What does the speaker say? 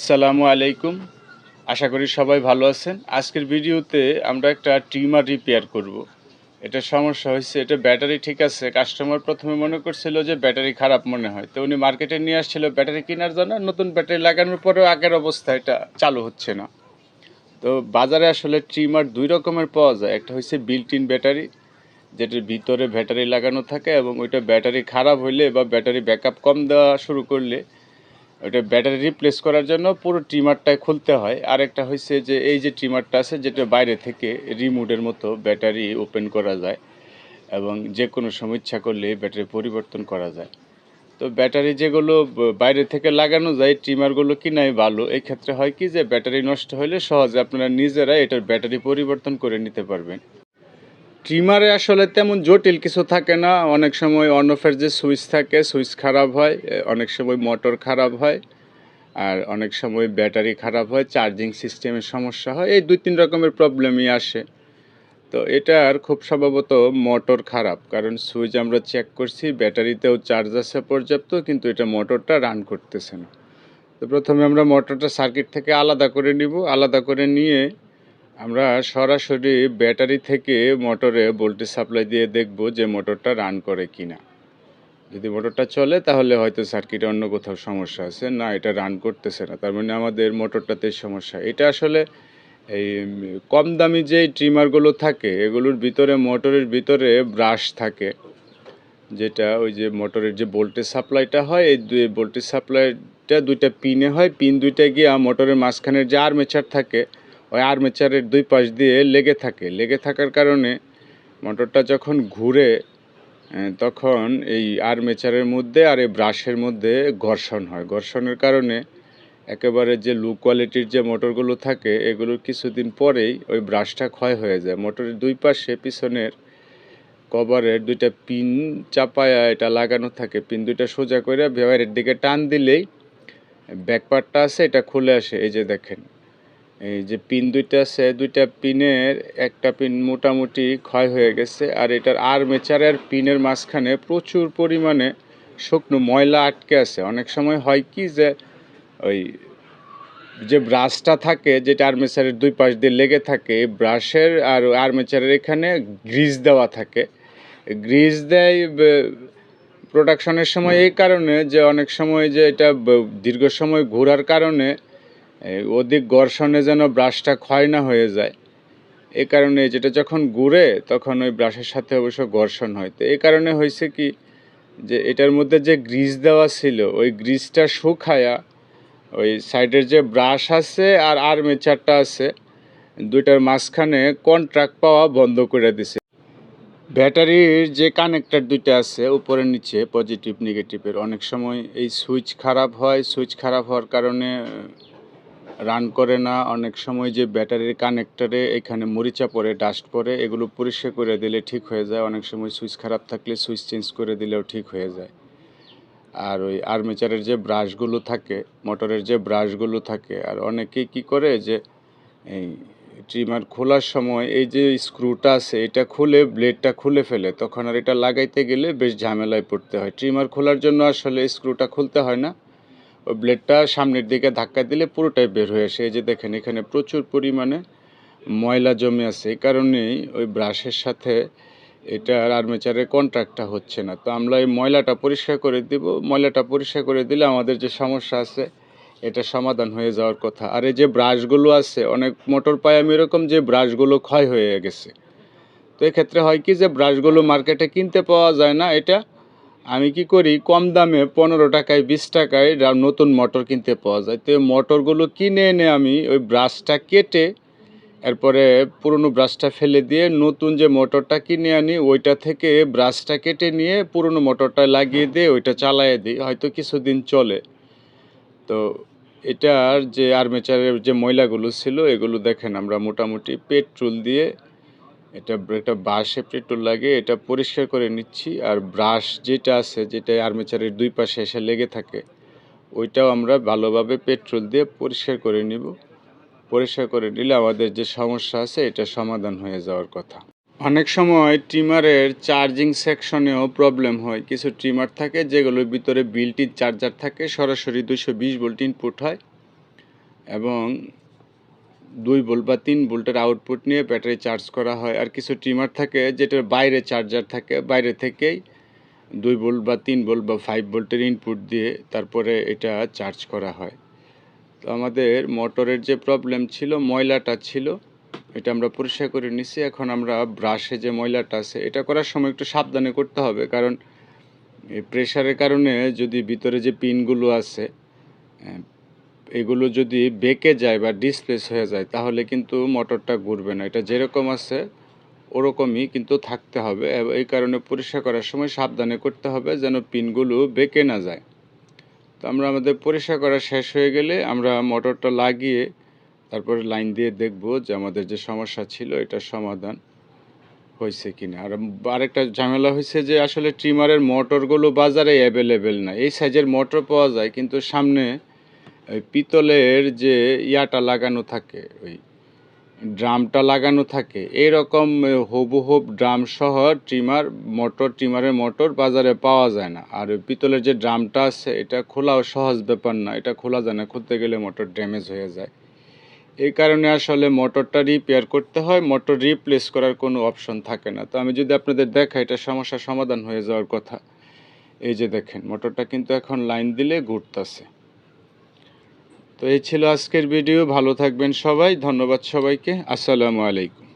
আসসালামু আলাইকুম। আশা করি সবাই ভালো আছেন। আজকের ভিডিওতে আমরা একটা ট্রিমার রিপেয়ার করব। এটা সমস্যা হয়েছে, এটা ব্যাটারি ঠিক আছে। কাস্টমার প্রথমে মনে করছিল যে ব্যাটারি খারাপ মনে হয়। তো উনি মার্কেটে নিয়ে আসছিল ব্যাটারি কেনার জন্য। নতুন ব্যাটারি লাগানোর পরেও আগের অবস্থা এটা চালু হচ্ছে না। তো বাজারে আসলে ট্রিমার দুই রকমের পাওয়া যায়। একটা হচ্ছে বিল্ট ইন ব্যাটারি, যেটার ভিতরে ব্যাটারি লাগানো থাকে এবং ওইটা ব্যাটারি খারাপ হইলে বা ব্যাটারি ব্যাকআপ কম দেওয়া শুরু করলে ওটা ব্যাটারি রিপ্লেস করার জন্য পুরো ট্রিমারটাই খুলতে হয়। আর একটা হচ্ছে যে, এই যে ট্রিমারটা আছে, যেটা বাইরে থেকে রিমোটের মতো ব্যাটারি ওপেন করা যায় এবং যে কোনো সময় ইচ্ছা করলে ব্যাটারি পরিবর্তন করা যায়। তো ব্যাটারি যেগুলো বাইরে থেকে লাগানো যায় ট্রিমারগুলো কিনাই ভালো। ক্ষেত্রে হয় কি যে ব্যাটারি নষ্ট হলে সহজে আপনারা নিজেরা এটার ব্যাটারি পরিবর্তন করে নিতে পারবেন। ট্রিমারে আসলে তেমন জটিল কিছু থাকে না। অনেক সময় অন অফের যে সুইচ থাকে, সুইচ খারাপ হয় অনেক সময় মোটর খারাপ হয়, আর অনেক সময় ব্যাটারি খারাপ হয় চার্জিং সিস্টেমের সমস্যা হয়, এই দুই তিন রকমের প্রবলেমই আসে। তো এটার খুব সম্ভবত মোটর খারাপ, কারণ সুইচ আমরা চেক করছি, ব্যাটারিতেও চার্জ আছে পর্যাপ্ত, কিন্তু এটা মোটরটা রান করতেছে না। তো প্রথমে আমরা মোটরটা সার্কিট থেকে আলাদা করে নিব, আলাদা করে নিয়ে আমরা সরাসরি ব্যাটারি থেকে মোটরে ভোল্টেজ সাপ্লাই দিয়ে দেখব যে মোটরটা রান করে কিনা। যদি মোটরটা চলে, তাহলে হয়তো সার্কিটে অন্য কোথাও সমস্যা আছে। না, এটা রান করতেছে না। তার মানে আমাদের মোটরটাতে সমস্যা। এটা আসলে এই কম দামি যে ট্রিমারগুলো থাকে, এগুলোর ভিতরে, মোটরের ভিতরে ব্রাশ থাকে। যেটা ওই যে মোটরের যে ভোল্টেজ সাপ্লাইটা হয়, এই দুই ভোল্টেজ সাপ্লাইটা দুইটা পিনে হয়। পিন দুইটা গিয়া মোটরের মাঝখানের যে আর্মেচার থাকে ওই আর্মেচারের দুই পাশ দিয়ে লেগে থাকে। লেগে থাকার কারণে মোটরটা যখন ঘুরে তখন এই আর্মেচারের মধ্যে আর এই ব্রাশের মধ্যে ঘর্ষণ হয়। ঘর্ষণের কারণে একেবারে যে লো কোয়ালিটির যে মোটরগুলো থাকে, এগুলোর কিছুদিন পরেই ওই ব্রাশটা ক্ষয় হয়ে যায়। মোটরের দুই পাশে পিছনের কভারের দুইটা পিন চাপায়া এটা লাগানো থাকে। পিন দুইটা সোজা করে ব্যবহারের দিকে টান দিলেই ব্যাকপার্টটা আছে, এটা খুলে আসে। এই যে দেখেন এই যে পিন দুইটা আছে, দুইটা পিনের, একটা পিন মোটামুটি ক্ষয় হয়ে গেছে, আর এটার আর্মেচারের পিনের মাঝখানে প্রচুর পরিমাণে শুকনো ময়লা আটকে আছে। অনেক সময় হয় কি যে ওই যে ব্রাশটা থাকে, যেটা আর্মেচারের দুই পাশ দিয়ে লেগে থাকে, এই ব্রাশের আর আর্মেচারের এখানে গ্রিজ দেওয়া থাকে। গ্রিজ দেয় প্রোডাকশনের সময় এই কারণে যে অনেক সময় যে এটা দীর্ঘ সময় ঘোরার কারণে অধিক ঘর্ষণে যেন ব্রাশটা ক্ষয় না হয়ে যায়। এই কারণে যেটা যখন ঘুরে, তখন ওই ব্রাশের সাথে অবশ্য ঘর্ষণ হয়। তো এই কারণে হয়েছে কি, যে এটার মধ্যে যে গ্রিজ দেওয়া ছিল, ওই গ্রিজটা শুকায়া ওই সাইডের যে ব্রাশ আছে আর আর্মেচারটা আছে, দুইটার মাঝখানে কন্ট্রাক্ট পাওয়া বন্ধ করে দিছে। ব্যাটারির যে কানেক্টর দুইটা আছে, উপরে নিচে, পজিটিভ, নেগেটিভের, অনেক সময় এই সুইচ খারাপ হয়। সুইচ খারাপ হওয়ার কারণে রান করে না, অনেক সময় যে ব্যাটারির কানেক্টরে এখানে মরিচা পড়ে ডাস্ট পড়ে, এগুলো পরিষ্কার করে দিলে ঠিক হয়ে যায়। অনেক সময় সুইচ খারাপ থাকলে সুইচ চেঞ্জ করে দিলেও ঠিক হয়ে যায়। আর ওই আর্মেচারের যে ব্রাশগুলো থাকে মোটরের যে ব্রাশগুলো থাকে, আর অনেকেই কি করে যে এই ট্রিমার খোলার সময় এই যে স্ক্রুটা আছে, এটা খুলে ব্লেডটা খুলে ফেলে, তখন আর এটা লাগাইতে গেলে বেশ ঝামেলায় পড়তে হয়। ট্রিমার খোলার জন্য আসলে স্ক্রুটা খুলতে হয় না। ওই ব্লেডটা সামনের দিকে ধাক্কা দিলে পুরোটাই বের হয়ে আসে। এই যে দেখেন, এখানে প্রচুর পরিমাণে ময়লা জমে আছে। এই কারণেই ওই ব্রাশের সাথে এটার আর্মেচারের কন্ট্রাক্টটা হচ্ছে না। তো আমরা এই ময়লাটা পরিষ্কার করে দিব। ময়লাটা পরিষ্কার করে দিলে আমাদের যে সমস্যা আছে, এটা সমাধান হয়ে যাওয়ার কথা। আর এই যে ব্রাশগুলো আছে, অনেক মোটর পাই আমি এরকম যে ব্রাশগুলো ক্ষয় হয়ে গেছে। তো এক্ষেত্রে হয় কি যে ব্রাশগুলো মার্কেটে কিনতে পাওয়া যায় না। এটা আমি কি করি, কম দামে পনেরো টাকায়, বিশ টাকায় নতুন মোটর কিনতে পাওয়া যায়। তো মোটরগুলো কিনে এনে আমি ওই ব্রাশটা কেটে, এরপরে পুরনো ব্রাশটা ফেলে দিয়ে নতুন যে মোটরটা কিনে আনি, ওইটা থেকে ব্রাশটা কেটে নিয়ে পুরনো মোটরটা লাগিয়ে দিয়ে ওইটা চালায়ে দিই। হয়তো কিছুদিন চলে। তো এটার যে আর্মেচারের যে ময়লাগুলো ছিল, এগুলো দেখেন আমরা মোটামুটি পেট্রোল দিয়ে এটা একটা বাঁশে পেট্রোল লাগে, এটা পরিষ্কার করে নিচ্ছি। আর ব্রাশ যেটা আছে, যেটা আর্মেচারের দুই পাশে এসে লেগে থাকে, ওইটাও আমরা ভালোভাবে পেট্রোল দিয়ে পরিষ্কার করে নিব। পরিষ্কার করে নিলে আমাদের যে সমস্যা আছে, এটা সমাধান হয়ে যাওয়ার কথা। অনেক সময় ট্রিমারের চার্জিং সেকশনেও প্রবলেম হয়। কিছু ট্রিমার থাকে, যেগুলোর ভিতরে বিল্ট ইন চার্জার থাকে, সরাসরি দুশো বিশ ভোল্ট ইনপুট হয়। এবং দুই ভোল্ট বা তিন ভোল্টের আউটপুট নিয়ে ব্যাটারি চার্জ করা হয়। আর কিছু ট্রিমার থাকে যেটার বাইরে চার্জার থাকে, বাইরে থেকেই দুই ভোল্ট বা তিন ভোল্ট বা ফাইভ ভোল্টের ইনপুট দিয়ে তারপরে এটা চার্জ করা হয়। তো আমাদের মোটরের যে প্রবলেম ছিল, ময়লাটা ছিল, এটা আমরা পরিষ্কার করে নিছি। এখন আমরা ব্রাশে যে ময়লাটা আছে, এটা করার সময় একটু সাবধানে করতে হবে। কারণ এই প্রেশারের কারণে যদি ভিতরে যে পিনগুলো আছে এগুলো যদি বেঁকে যায় বা ডিসপ্লেস হয়ে যায়, তাহলে কিন্তু মোটরটা ঘুরবে না। এটা যেরকম আছে, ওরকমই কিন্তু থাকতে হবে। এই কারণে পরিষ্কার করার সময় সাবধানে করতে হবে যেন পিনগুলো বেঁকে না যায়। তো আমরা আমাদের পরিষ্কার করা শেষ হয়ে গেলে আমরা মোটরটা লাগিয়ে তারপরে লাইন দিয়ে দেখব যে আমাদের যে সমস্যা ছিল, এটার সমাধান হয়েছে কিনা। আর আরেকটা ঝামেলা হয়েছে যে আসলে ট্রিমারের মোটরগুলো বাজারে অ্যাভেলেবেল না। এই সাইজের মোটর পাওয়া যায়, কিন্তু সামনে ওই পিতলের যে ইয়াটা লাগানো থাকে, ওই ড্রামটা লাগানো থাকে, এরকম হবুহব ড্রাম সহ ট্রিমার, মোটর, ট্রিমারের মোটর বাজারে পাওয়া যায় না। আর ওই পিতলের যে ড্রামটা আছে, এটা খোলাও সহজ ব্যাপার না, এটা খোলা যায় না, খুলতে গেলে মোটর ড্যামেজ হয়ে যায়। এই কারণে আসলে মোটরটা রিপেয়ার করতে হয়, মোটর রিপ্লেস করার কোনো অপশন থাকে না। তো আমি যদি আপনাদের দেখাই, এটা সমস্যার সমাধান হয়ে যাওয়ার কথা। এই যে দেখেন, মোটরটা কিন্তু এখন লাইন দিলে ঘুরতেছে। তো এই ছিল আজকের ভিডিও ভালো থাকবেন সবাই ধন্যবাদ সবাইকে আসসালামু আলাইকুম।